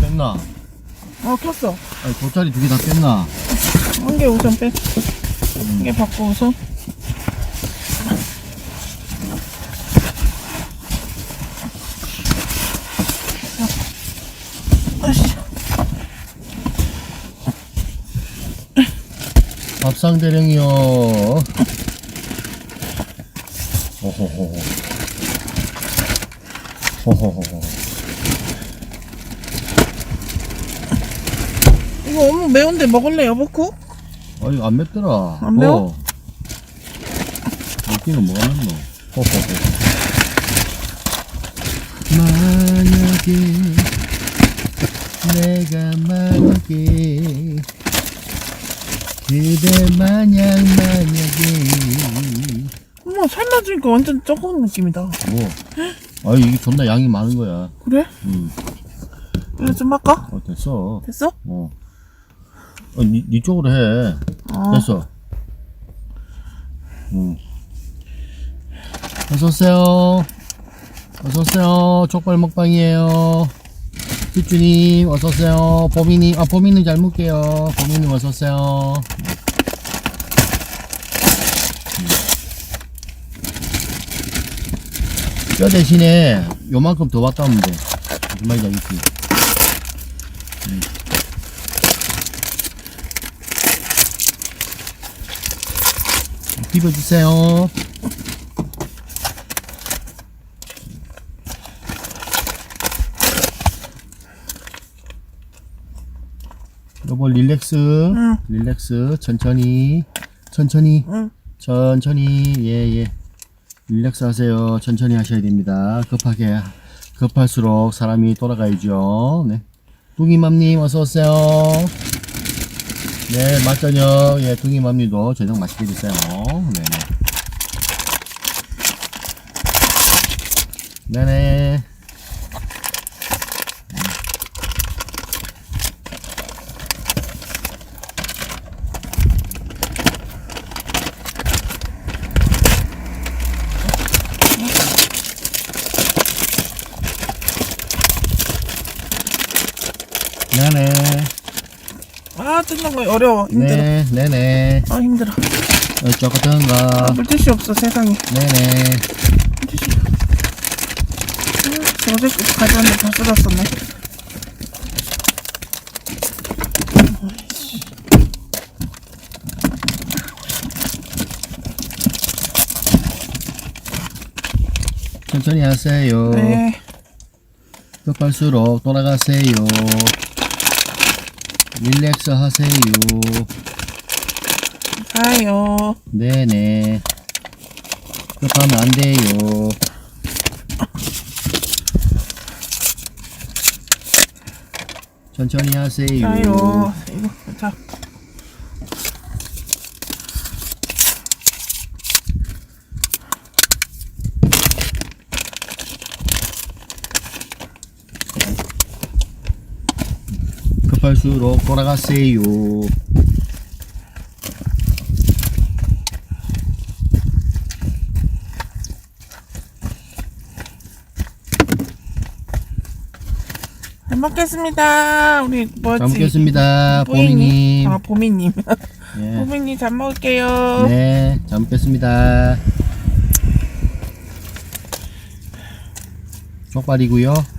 뺐나? 어 켰어 아니 돗자리 두 개 다 뺐나? 한 개 우선 빼. 한개 받고 우선. 밥상 대령이요. 호호호 호. 호호호호. 이거 너무 매운데 먹을래 여보쿠? 아니 안 맵더라. 안 매워? 어. 여기는 뭐가 맵노? 호호호. 만약에 내가 만약에 그대 마냥 만약에 어머 삶아주니까 완전 적은 느낌이다. 뭐? 아 이게 존나 양이 많은 거야. 그래? 음. 이거 좀 할까? 어 됐어. 됐어? 어. 어, 니, 니 쪽으로 해. 어. 됐어. 응. 어서오세요. 어서오세요. 족발 먹방이에요. 쭈쭈님, 어서오세요. 보미님, 아, 보미님 잘 먹게요. 보미님, 어서오세요. 뼈 대신에 요만큼 더 왔다 오면 돼. 말인지 알겠지? 비벼주세요. 여보 릴렉스, 응. 릴렉스, 천천히, 천천히, 응. 천천히, 예, 예. 릴렉스 하세요. 천천히 하셔야 됩니다. 급하게, 급할수록 사람이 돌아가야죠. 네. 뚱이맘님, 어서오세요. 네, 맛저녁, 예, 뚱이맘님도 저녁 맛있게 드세요. 네네. 네네. 네네. 아 뜯는 거 어려워 힘들어. 네, 네네. 아 힘들어. 어, 쪼끄던 아, 거. 물티슈 없어 세상에. 네네. 물티슈. 아, 어제 거 가져왔는데 다 쏟았었네. 천천히 하세요. 네. 급할수록 돌아가세요. 릴렉스 하세요. 가요. 네네. 급하면 안 돼요. 천천히 하세요. 가요. 이거 자. 급할수록 돌아가세요. 잘 먹겠습니다. 우리 뭐지? 잘 먹겠습니다. 보미님. 아 보미님. 예. 보미님 잘 먹을게요. 네, 잘 먹겠습니다. 족발이고요.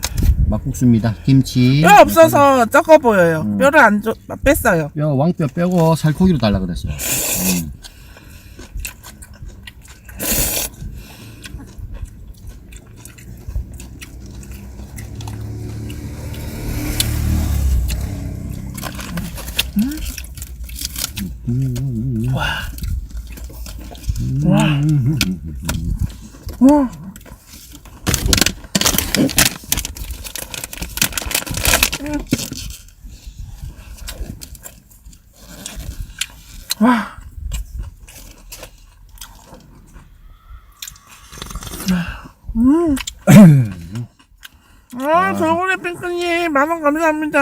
막국수입니다. 김치. 뼈 없어서 적어 보여요. 음. 뼈를 안 줘, 뺐어요. 뼈 왕뼈 빼고 살코기로 달라 그랬어요. 음. 와. 와. 와. 음. 아, 저번에 핑크님 만원 감사합니다.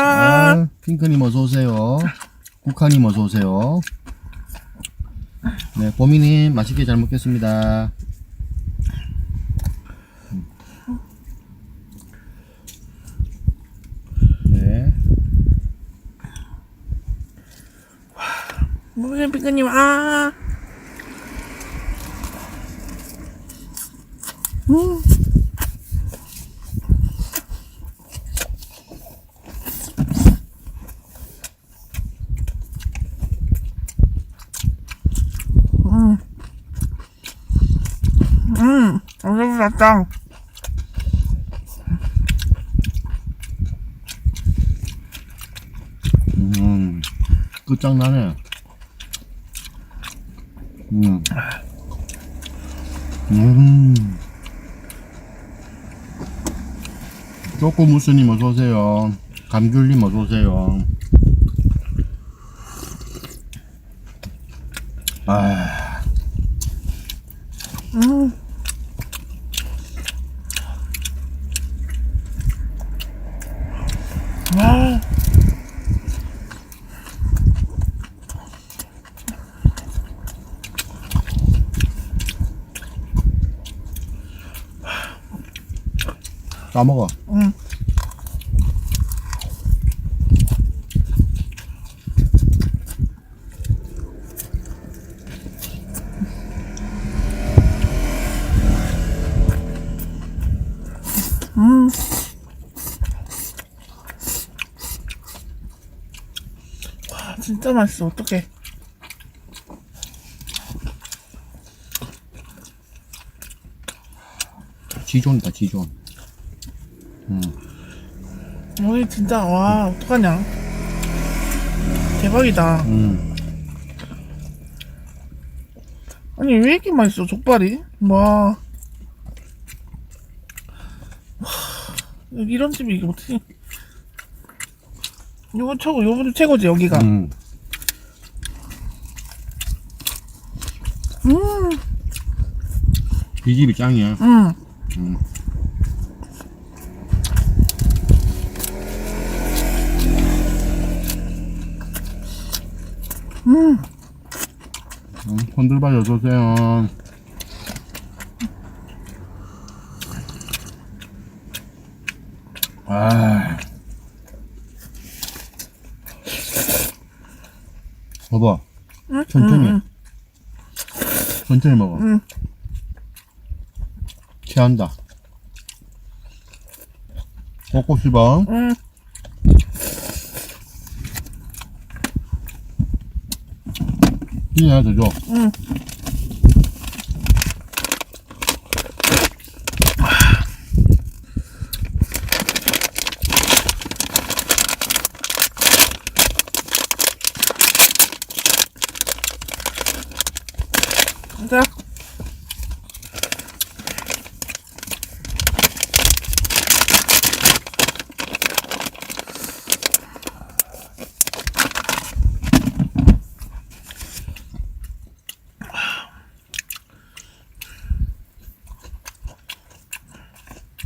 아, 핑크님 어서 오세요. 국화님 어서 오세요. 네, 보미님 맛있게 잘 먹겠습니다. 무슨 피크님, 아. 음. 음. 음, 엄청 맛있다. 음, 끝장나네. 음. 음. 쪼꼬무스님 어서오세요. 감귤님 어서오세요. 아, 음. 와. 까먹어. 응. 음. 와, 진짜 맛있어. 어떡해. 지존이다, 지존. 여기 진짜, 와, 어떡하냐. 대박이다. 음. 아니 왜 이렇게 맛있어 족발이? 와. 와, 여기 이런 집이 이게 어떻게? 이거 최고, 요번 최고지 여기가. 음. 음, 이 집이 짱이야. 음. 음. 음. 음, 건들바 어서오세요. 아. 봐봐. 응? 천천히. 응, 천천히 먹어. 응. 취한다. 먹고 싶어. 응. 이 하나 더 줘. 응. 자.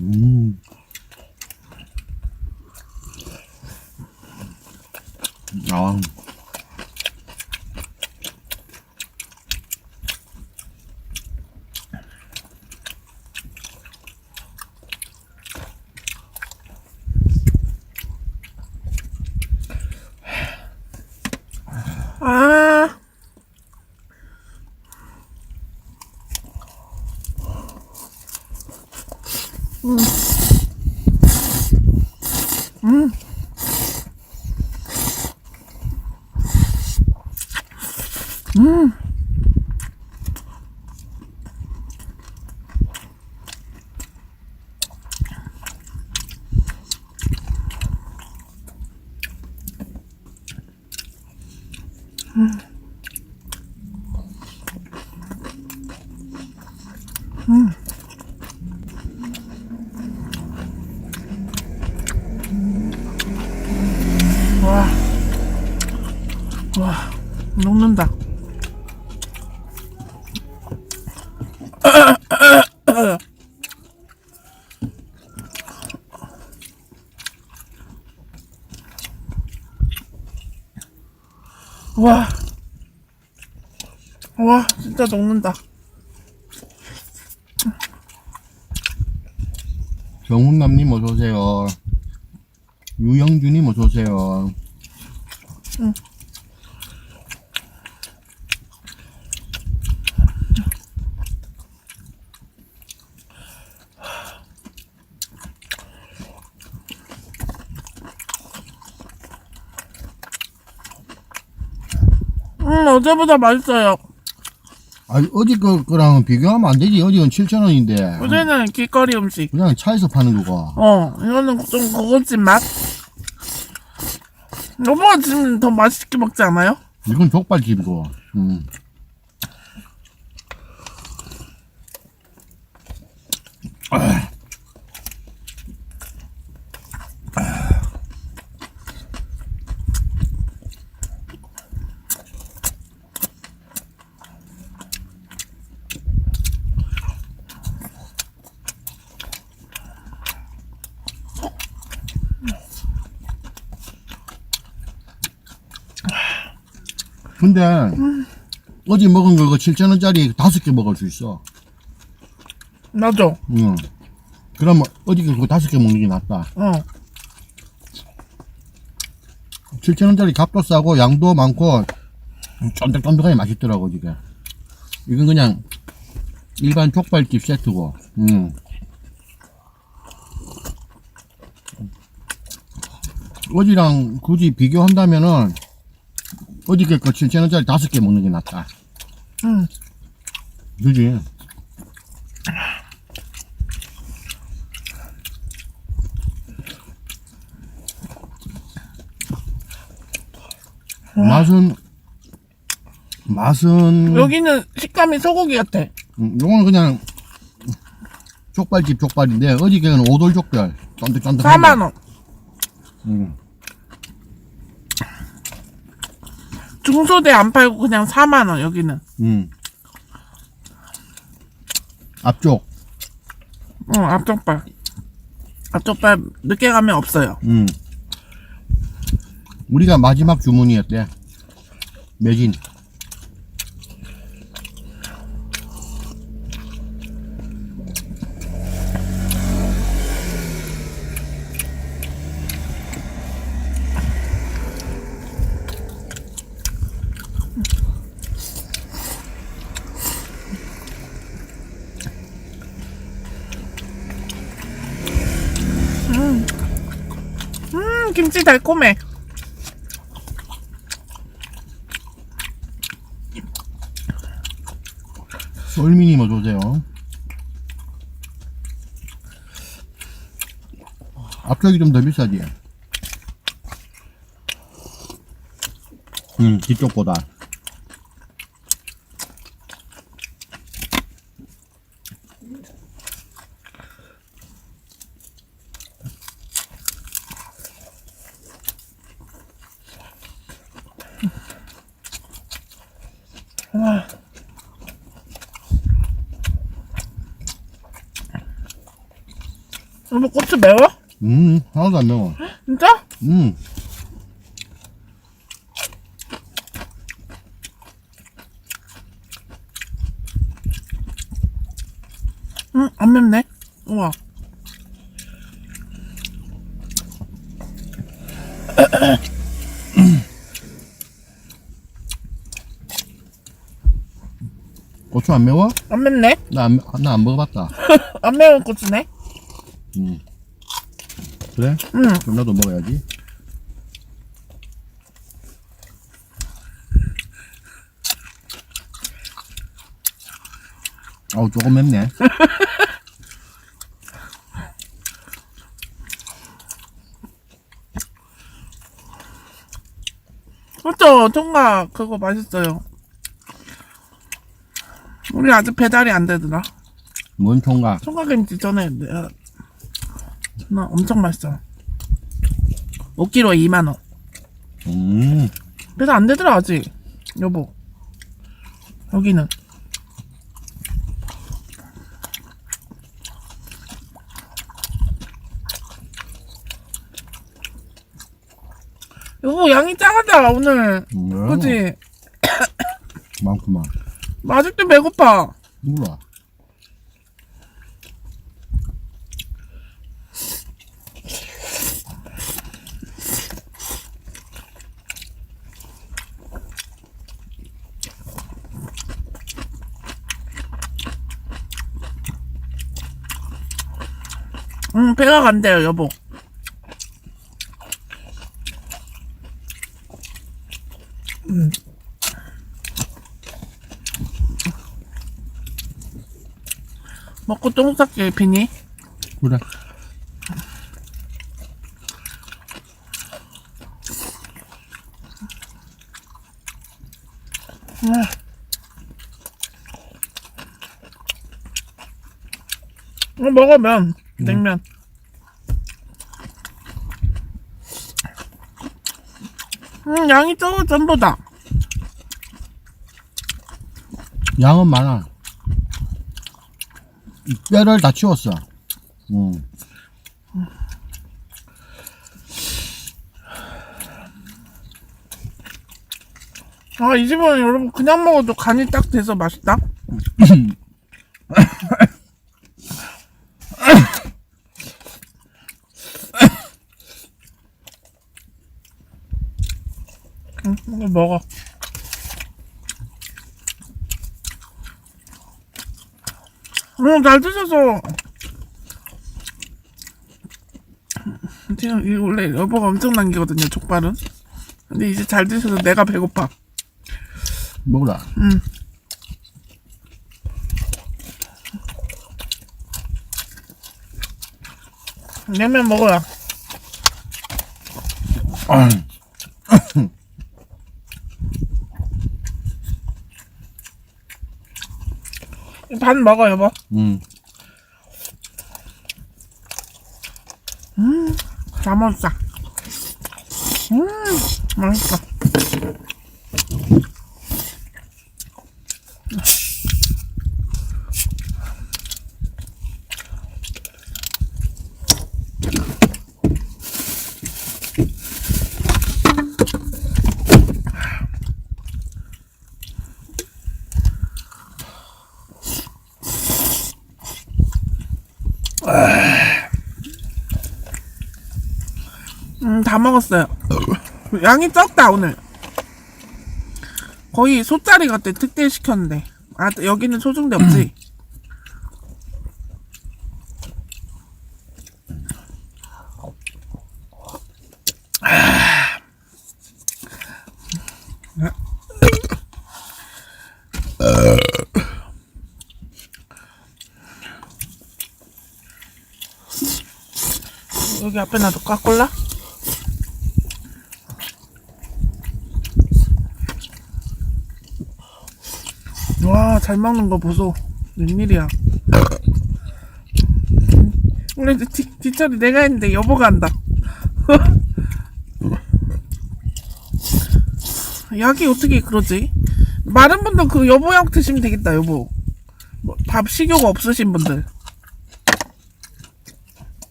음. 아. 아. 음. 음. 와. 와. 녹는다. 와. 와, 진짜 녹는다. 정훈남님 어서오세요. 유영준님 어서 뭐 오세요. 응. 음, 어제보다 맛있어요. 아니, 어제 그, 거- 거랑 비교하면 안 되지. 어제는 7,000원인데. 어제는 길거리 음식. 그냥 차에서 파는 거고. 어, 이거는 좀 고급진 맛? 여보가 지금 더 맛있게 먹지 않아요? 이건 족발집이고 음. 근데 어제 먹은 거 7,000원짜리 다섯 개 먹을 수 있어 맞아. 응. 그러면 어저께 그거 다섯 개 먹는 게 낫다. 어. 7,000원짜리 값도 싸고 양도 많고 쫀득쫀득하게 맛있더라고 이게. 이건 그냥 일반 족발집 세트고. 음. 어지랑 굳이 비교한다면은 어저께 거 7,000원짜리 다섯 개 먹는 게 낫다. 응. 그지? 맛은 맛은 여기는 식감이 소고기 같아. 음, 요거는 그냥 족발집 족발인데 어저께는 오돌 족발 쫀득쫀득 4만원. 음. 중소대 안 팔고 그냥 4만 원, 여기는. 음. 앞쪽 응, 앞쪽발. 앞쪽발 늦게 가면 없어요. 음. 우리가 마지막 주문이었대 매진 음, 김치 달콤해. 솔미님 어서오세요. 앞쪽이 좀 더 비싸지? 음 뒤쪽보다 여보, 고추 매워? 음 하나도 안 매워 진짜? 음 응, 안 맵네. 우와. 고추 안 매워? 안 맵네. 나안 나 안 먹어봤다 안 매운 고추네. 음 그래? 응. 그럼 나도 먹어야지 아우 조금 맵네 그렇죠. 통과 그거 맛있어요. 우리 아직 배달이 안 되더라. 뭔 총각 총각김치 전에 내가 나 엄청 맛있어. 5kg 2만 원. 음 배달 안 되더라 아직. 여보. 여기는 여보 양이 작았다 오늘. 음, 그치? 많구만 아직도 배고파. 몰라 응 배가 간대요 여보. 먹고 똥 쌀게 비니. 그래. 어, 먹어 면 냉면. 음 양이 적어 전보다. 양은 많아. 이 뼈를 다 치웠어. 음. 아 이 집은 여러분 그냥 먹어도 간이 딱 돼서 맛있다. 응, 이거 먹어. 응, 잘 드셔서. 지금 이 원래 여보가 엄청 남기거든요, 족발은. 근데 이제 잘 드셔서 내가 배고파. 먹으라. 응. 냉면 먹어요. 반 먹어 여보. 음. 다 먹었다. 음, 맛있어. 음, 다 먹었어요. 양이 적다, 오늘. 거의 소짜리 같아, 특대 시켰는데. 아, 여기는 소중대 없지? 여기 앞에 놔둘까, 콜라? 와, 잘 먹는 거 보소. 웬일이야. 원래 뒤, 뒷처리 내가 했는데 여보가 한다. 약이 어떻게 그러지? 마른 분들 그 여보 약 드시면 되겠다, 여보. 뭐, 밥 식욕 없으신 분들.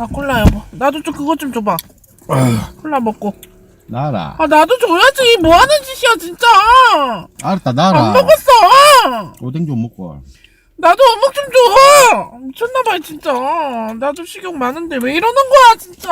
아, 콜라 여보. 나도 좀 그것 좀 줘봐. 콜라 먹고. 나라. 아, 나도 줘야지. 뭐 하는 짓이야, 진짜. 알았다, 안 나라. 먹었어. 오뎅 좀 먹고. 나도 어묵 좀 줘. 미쳤나봐, 진짜. 나도 식욕 많은데 왜 이러는 거야, 진짜.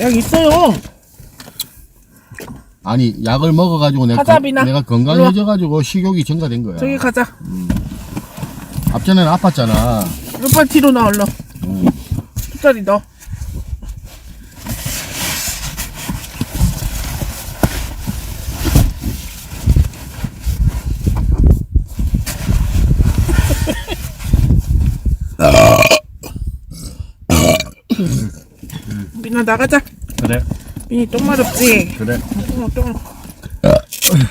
약 있어요. 아니, 약을 먹어가지고 내가, 미나. 내가 건강해져가지고 식욕이 증가된 거야. 저기 가자. 앞전에는 아팠잖아. 오빠 뒤로 나, 얼른. 숫자리 넣어. 민아 나가자. 그래. 민이 똥 마렵지? 그래. 똥, 똥.